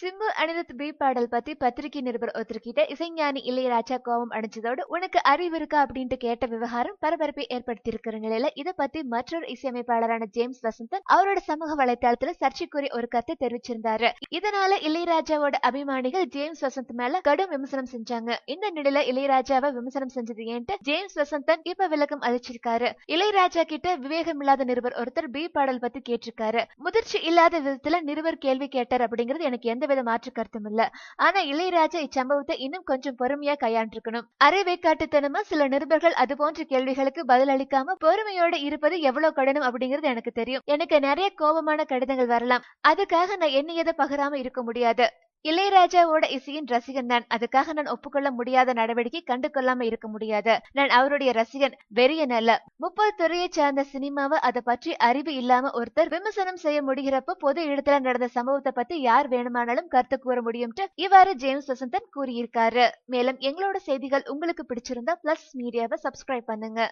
Simbu Anirudh B பாடல் பத்தி பத்திரிகை நிருபர் ஒருத்தர்கிட்ட இசைஞானி இளையராஜா கோபம் அடைஞ்சதோடு உனக்கு அறிவு இருக்கா? அப்படின்ட்டு கேட்ட விவகாரம் பரபரப்பை ஏற்படுத்தி இருக்கிற நிலையில இதை பத்தி மற்றொரு இசையமைப்பாளரான ஜேம்ஸ் வசந்தன் அவரோட சமூக வலைதளத்துல சர்ச்சைக்குரிய ஒரு கருத்தை தெரிவிச்சிருந்தாரு. இதனால இளையராஜாவோட அபிமானிகள் ஜேம்ஸ் வசந்த் மேல கடும் விமர்சனம் செஞ்சாங்க. இந்த நிலையில இளையராஜாவை விமர்சனம் செஞ்சது ஏன்ட்டு ஜேம்ஸ் வசந்தன் இப்ப விளக்கம் அளிச்சிருக்காரு. இளையராஜா கிட்ட விவேகம் இல்லாத நிருபர் ஒருத்தர் பி பாடல் பத்தி கேட்டிருக்காரு. முதிர்ச்சி இல்லாத விதத்துல நிருபர் கேள்வி கேட்டார் அப்படிங்கிறது எனக்கு எந்த எந்தவித மாற்று கருத்தும் இல்ல. ஆனா இளையராஜா இச்சம்பவத்தை இன்னும் கொஞ்சம் பொறுமையா கையாண்டிருக்கணும். அரைவேக்காட்டுத்தனமா சில நிருபர்கள் அது போன்ற கேள்விகளுக்கு பதில் அளிக்காம பொறுமையோட இருப்பது எவ்வளவு கடினம் அப்படிங்கிறது எனக்கு தெரியும். எனக்கு நிறைய கோபமான கடிதங்கள் வரலாம். அதுக்காக நான் என்ன எதை பகிராம இருக்க முடியாது. இளையராஜாவோட இசையின் ரசிகன் நான் அதுக்காக நான் ஒப்புக்கொள்ள முடியாத நடவடிக்கை கண்டு கொள்ளாம இருக்க முடியாது. நான் அவருடைய ரசிகன் வெறியன் அல்ல. முப்பது துறையை சார்ந்த சினிமாவை அதை பற்றி அறிவு இல்லாம ஒருத்தர் விமர்சனம் செய்ய முடிகிறப்ப பொது இடத்துல நடந்த சம்பவத்தை பத்தி யார் வேணுமானாலும் கருத்து கூற முடியும்ட்டு இவ்வாறு ஜேம்ஸ் வசந்தன் கூறியிருக்காரு. மேலும் எங்களோட செய்திகள் உங்களுக்கு பிடிச்சிருந்தா பிளஸ் மீடியாவை சப்ஸ்கிரைப் பண்ணுங்க.